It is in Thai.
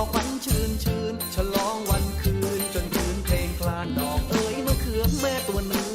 อขวัญชื่นชื่นฉลองวันคืนจนคืนเพลงคลานดอกเอ๋ยมะเขือแม่ตัวหนึ่ง